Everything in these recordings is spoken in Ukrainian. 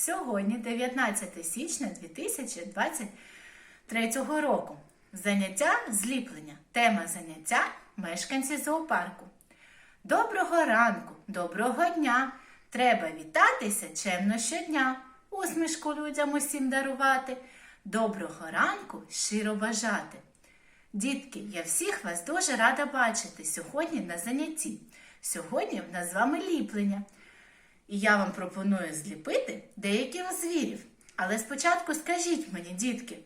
Сьогодні 19 січня 2023 року. Заняття зліплення. Тема заняття мешканці зоопарку. Доброго ранку, доброго дня! Треба вітатися чемно щодня, усмішку людям усім дарувати. Доброго ранку щиро бажати. Дітки, я всіх вас дуже рада бачити сьогодні на занятті. Сьогодні в нас з вами ліплення. І я вам пропоную зліпити деяких звірів. Але спочатку скажіть мені, дітки,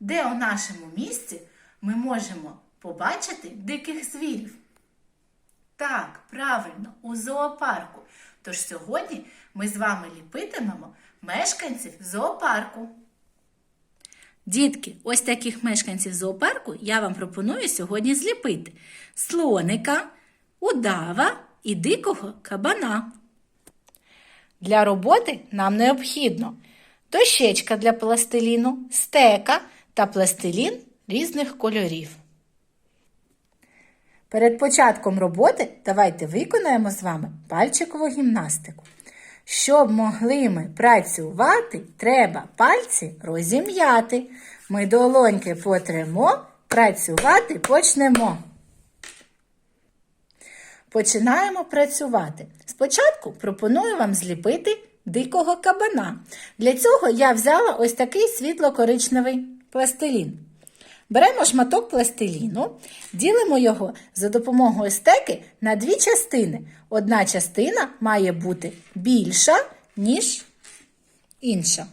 де у нашому місті ми можемо побачити диких звірів? Так, правильно, у зоопарку. Тож сьогодні ми з вами ліпитимемо мешканців зоопарку. Дітки, ось таких мешканців зоопарку я вам пропоную сьогодні зліпити: слоника, удава і дикого кабана. Для роботи нам необхідно дощечка для пластиліну, стека та пластилін різних кольорів. Перед початком роботи давайте виконаємо з вами пальчикову гімнастику. Щоб могли ми працювати, треба пальці розім'яти. Ми долоньки потремо, працювати почнемо. Починаємо працювати. Спочатку пропоную вам зліпити дикого кабана. Для цього я взяла ось такий світло-коричневий пластилін. Беремо шматок пластиліну, ділимо його за допомогою стеки на дві частини. Одна частина має бути більша, ніж інша.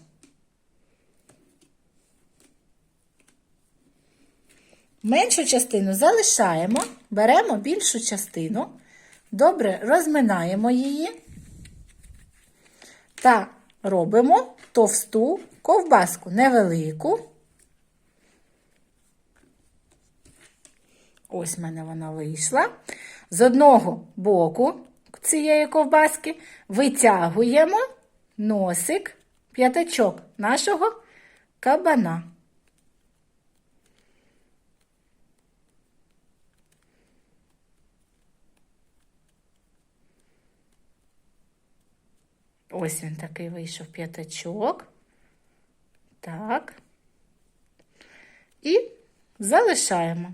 Меншу частину залишаємо, беремо більшу частину, добре розминаємо її та робимо товсту ковбаску невелику. Ось в мене вона вийшла. З одного боку цієї ковбаски витягуємо носик п'ятачок нашого кабана. Ось він такий вийшов п'ятачок. Так. І залишаємо.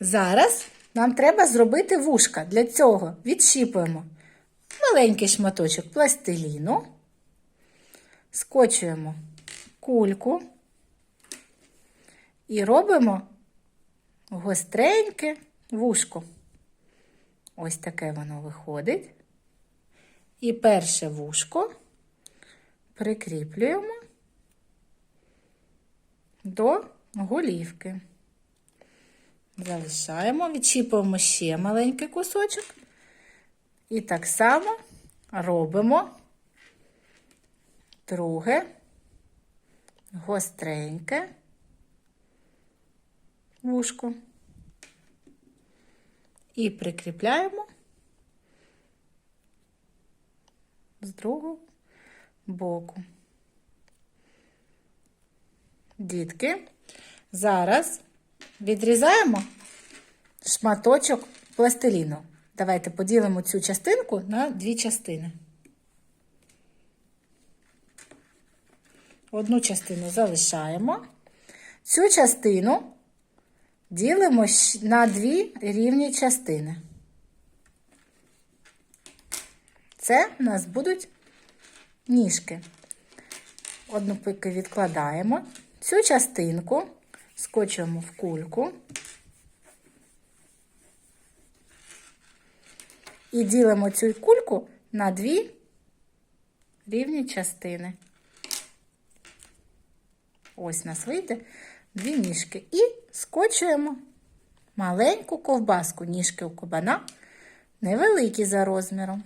Зараз нам треба зробити вушка. Для цього відщіпуємо маленький шматочок пластиліну, скочуємо кульку і робимо гостреньке вушко. Ось таке воно виходить. І перше вушко прикріплюємо до голівки. Залишаємо, відчіпуємо ще маленький кусочок. І так само робимо друге гостреньке вушко. І прикріпляємо з другого боку. Дітки, зараз відрізаємо шматочок пластиліну. Давайте поділимо цю частинку на дві частини. Одну частину залишаємо. Цю частину ділимо на дві рівні частини. Це у нас будуть ніжки. Одну пики відкладаємо. Цю частинку скочуємо в кульку і ділимо цю кульку на дві рівні частини. Ось у нас вийде дві ніжки. І скочуємо маленьку ковбаску. Ніжки у кабана невеликі за розміром.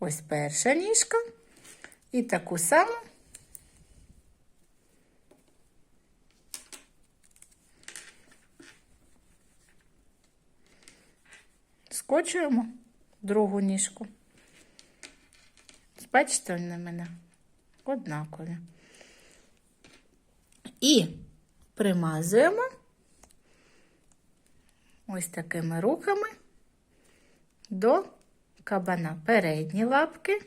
Ось перша ніжка. І таку саму скочуємо другу ніжку. Бачите, вони на мене однакові. І примазуємо ось такими рухами до кабана передні лапки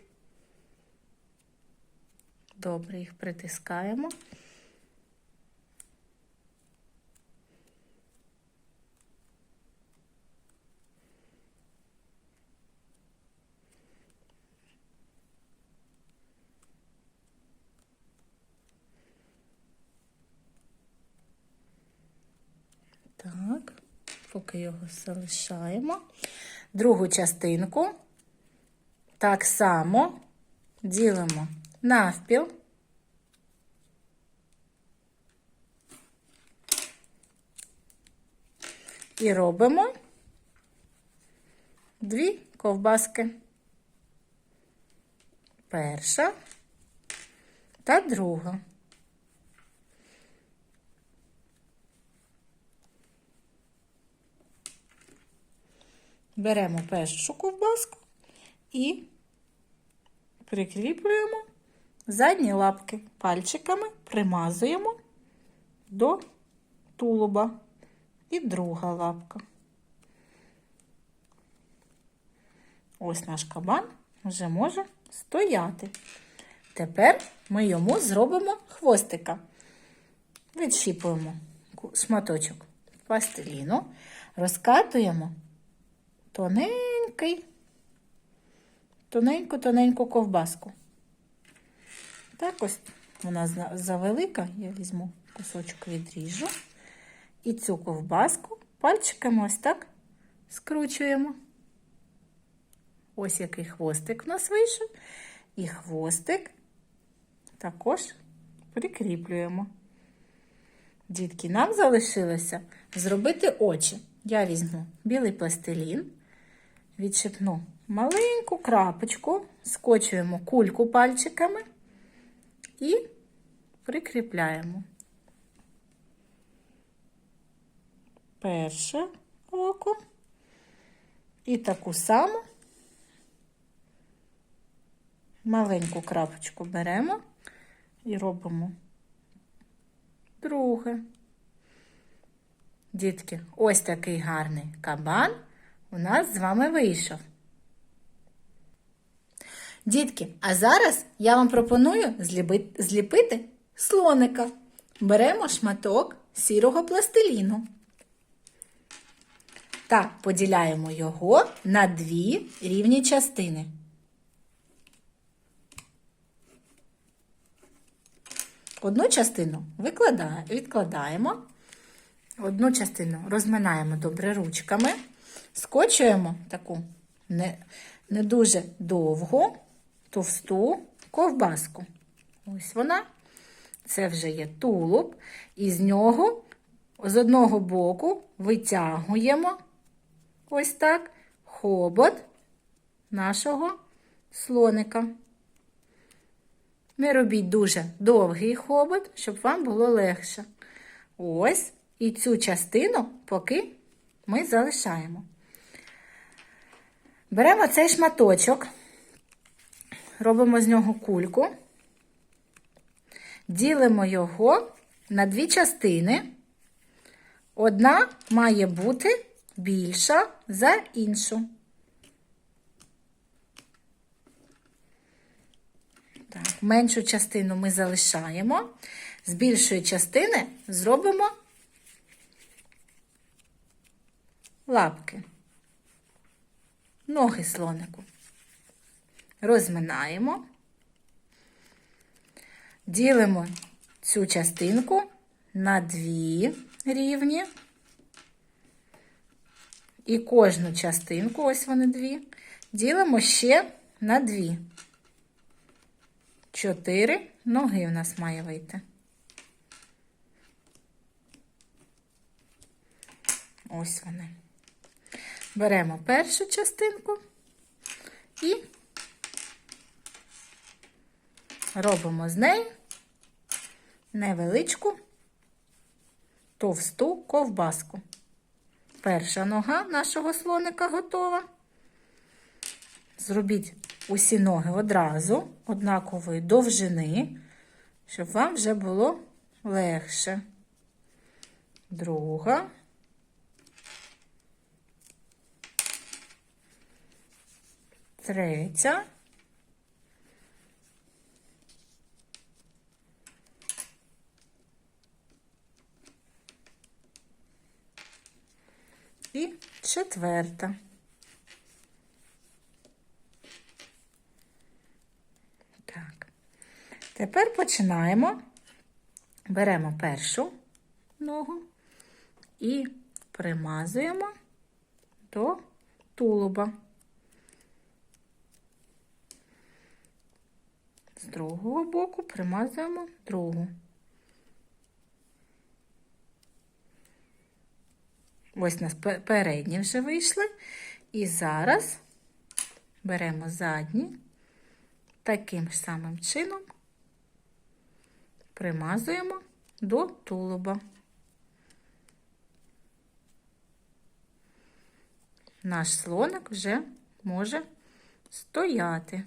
Добре, їх притискаємо. Так, поки його залишаємо. Другу частинку так само ділимо навпіл. І робимо дві ковбаски. Перша та друга. Беремо першу ковбаску і прикріплюємо задні лапки пальчиками, примазуємо до тулуба. І друга лапка. Ось наш кабан вже може стояти. Тепер ми йому зробимо хвостика. Відщіпуємо шматочок пластиліну, розкатуємо тоненький, тоненьку-тоненьку ковбаску. Так ось вона завелика, я візьму кусочок відріжу. І цю ковбаску пальчиками ось так скручуємо. Ось який хвостик в нас вийшов. І хвостик також прикріплюємо. Дітки, нам залишилося зробити очі. Я візьму білий пластилін, відчепну маленьку крапочку, скочуємо кульку пальчиками і прикріпляємо. Перше око і таку саму маленьку крапочку беремо і робимо друге. Дітки, ось такий гарний кабан у нас з вами вийшов. Дітки, а зараз я вам пропоную зліпити слоника. Беремо шматок сірого пластиліну та поділяємо його на дві рівні частини. Одну частину відкладаємо, одну частину розминаємо добре ручками, скочуємо таку не, не дуже довгу, товсту ковбаску. Ось вона. Це вже є тулуб, і з нього з одного боку витягуємо ось так хобот нашого слоника. Не робіть дуже довгий хобот, щоб вам було легше. Ось і цю частину поки ми залишаємо. Беремо цей шматочок, робимо з нього кульку, ділимо його на дві частини. Одна має бути більша за іншу. Так, Меншу частину ми залишаємо, з більшої частини зробимо лапки, ноги слонику. Розминаємо, ділимо цю частинку на дві рівні. І кожну частинку, ось вони дві, ділимо ще на дві. Чотири ноги у нас має вийти. Ось вони. Беремо першу частинку і робимо з неї невеличку товсту ковбаску. Перша нога нашого слоника готова. Зробіть усі ноги одразу, однакової довжини, щоб вам вже було легше. Друга. Третя. І четверта. Так. Тепер починаємо. Беремо першу ногу і примазуємо до тулуба. З другого боку примазуємо другу. Ось у нас пе- передні вже вийшли. І зараз беремо задні, таким ж самим чином примазуємо до тулуба. Наш слоник вже може стояти.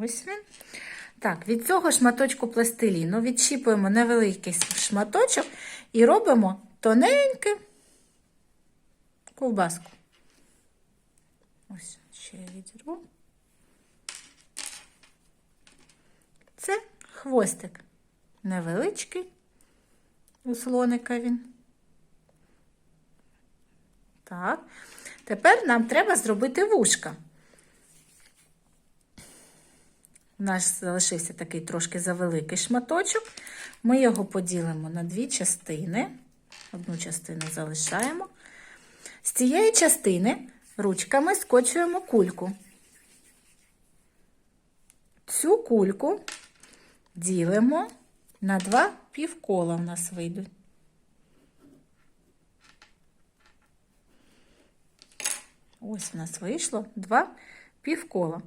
Ось він. Так, від цього шматочку пластиліну відчіпуємо невеликий шматочок і робимо тоненьку ковбаску. Ось ще я відірву. Це хвостик невеличкий, у слоника він. Так. Тепер нам треба зробити вушка. У нас залишився такий трошки завеликий шматочок. Ми його поділимо на дві частини. Одну частину залишаємо. З цієї частини ручками скочуємо кульку. Цю кульку ділимо на два півкола в нас вийдуть. Ось в нас вийшло два півкола.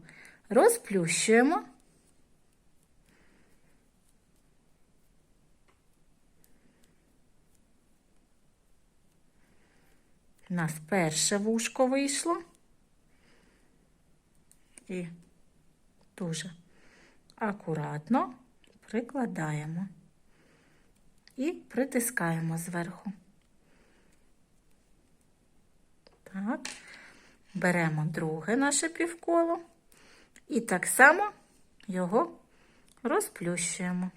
Розплющуємо. У нас перше вушко вийшло. І дуже акуратно прикладаємо і притискаємо зверху. Так, беремо друге наше півколо і так само його розплющуємо.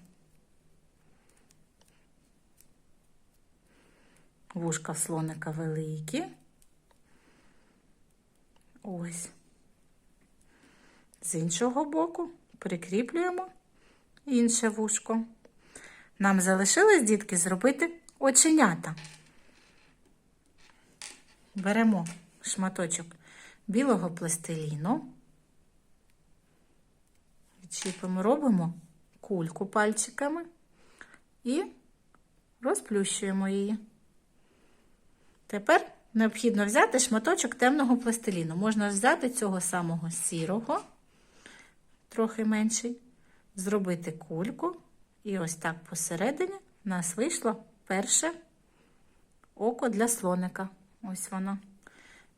Вушка слоника великі. Ось. З іншого боку прикріплюємо інше вушко. Нам залишилось, дітки, зробити оченята. Беремо шматочок білого пластиліну, відчіпимо, робимо кульку пальчиками і розплющуємо її. Тепер необхідно взяти шматочок темного пластиліну. Можна взяти цього самого сірого, трохи менший, зробити кульку. І ось так посередині у нас вийшло перше око для слоника. Ось воно.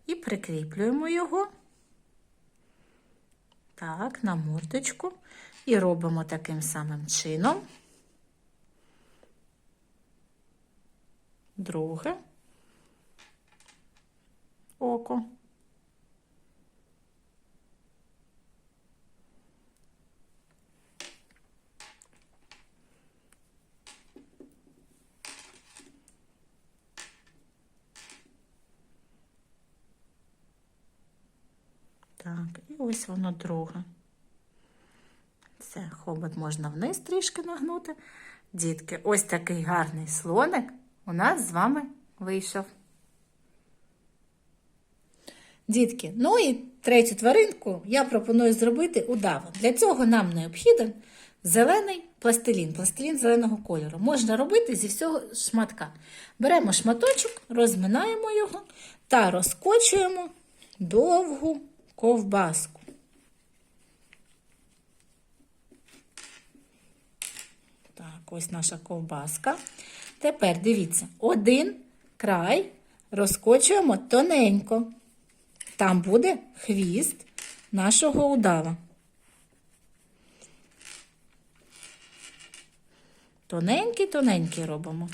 І прикріплюємо його так, на мордочку. І робимо таким самим чином. Друге око. Так, і ось воно друге. Це хобот можна вниз трішки нагнути. Дітки, ось такий гарний слоник у нас з вами вийшов. Дітки, ну і третю тваринку я пропоную зробити удаву. Для цього нам необхіден зелений пластилін, пластилін зеленого кольору. Можна робити зі всього шматка. Беремо шматочок, розминаємо його та розкочуємо довгу ковбаску. Так, ось наша ковбаска. Тепер дивіться, один край розкочуємо тоненько. Там буде хвіст нашого удава. Тоненький-тоненький робимо.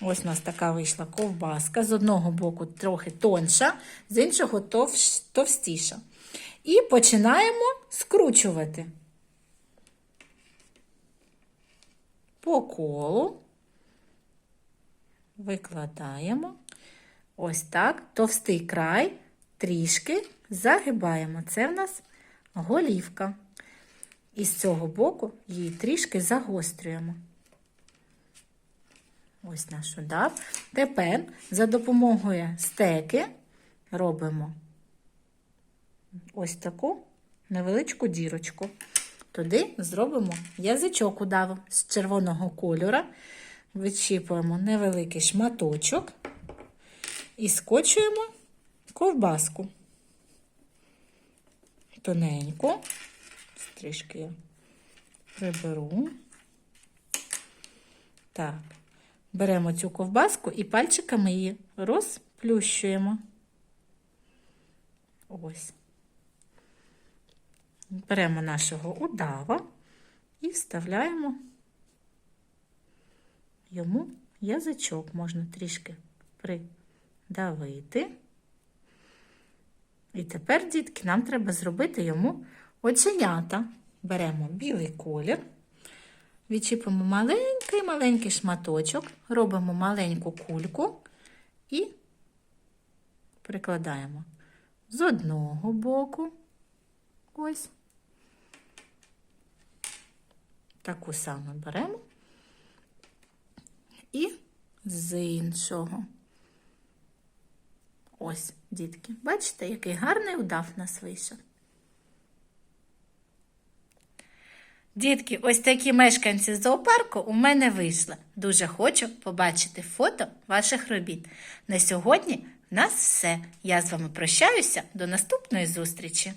Ось у нас така вийшла ковбаска. З одного боку трохи тонша, з іншого товстіша. І починаємо скручувати по колу викладаємо. Ось так. Товстий край трішки загибаємо. Це в нас голівка. І з цього боку її трішки загострюємо. Ось наш удав. Тепер за допомогою стеки робимо ось таку невеличку дірочку. Туди зробимо язичок удаву з червоного кольора. Відчіпуємо невеликий шматочок і скочуємо ковбаску. Тоненько. Трішки я приберу. Так. Беремо цю ковбаску і пальчиками її розплющуємо. Ось. Беремо нашого удава і вставляємо йому язичок. Можна трішки придавити. І тепер, дітки, нам треба зробити йому оченята. Беремо білий колір, відчіпимо маленький-маленький шматочок, робимо маленьку кульку і прикладаємо з одного боку. Ось. Таку саму беремо і з іншого. Ось, дітки, бачите, який гарний удав нас вийшов. Дітки, ось такі мешканці зоопарку у мене вийшли. Дуже хочу побачити фото ваших робіт. На сьогодні в нас все. Я з вами прощаюся. До наступної зустрічі!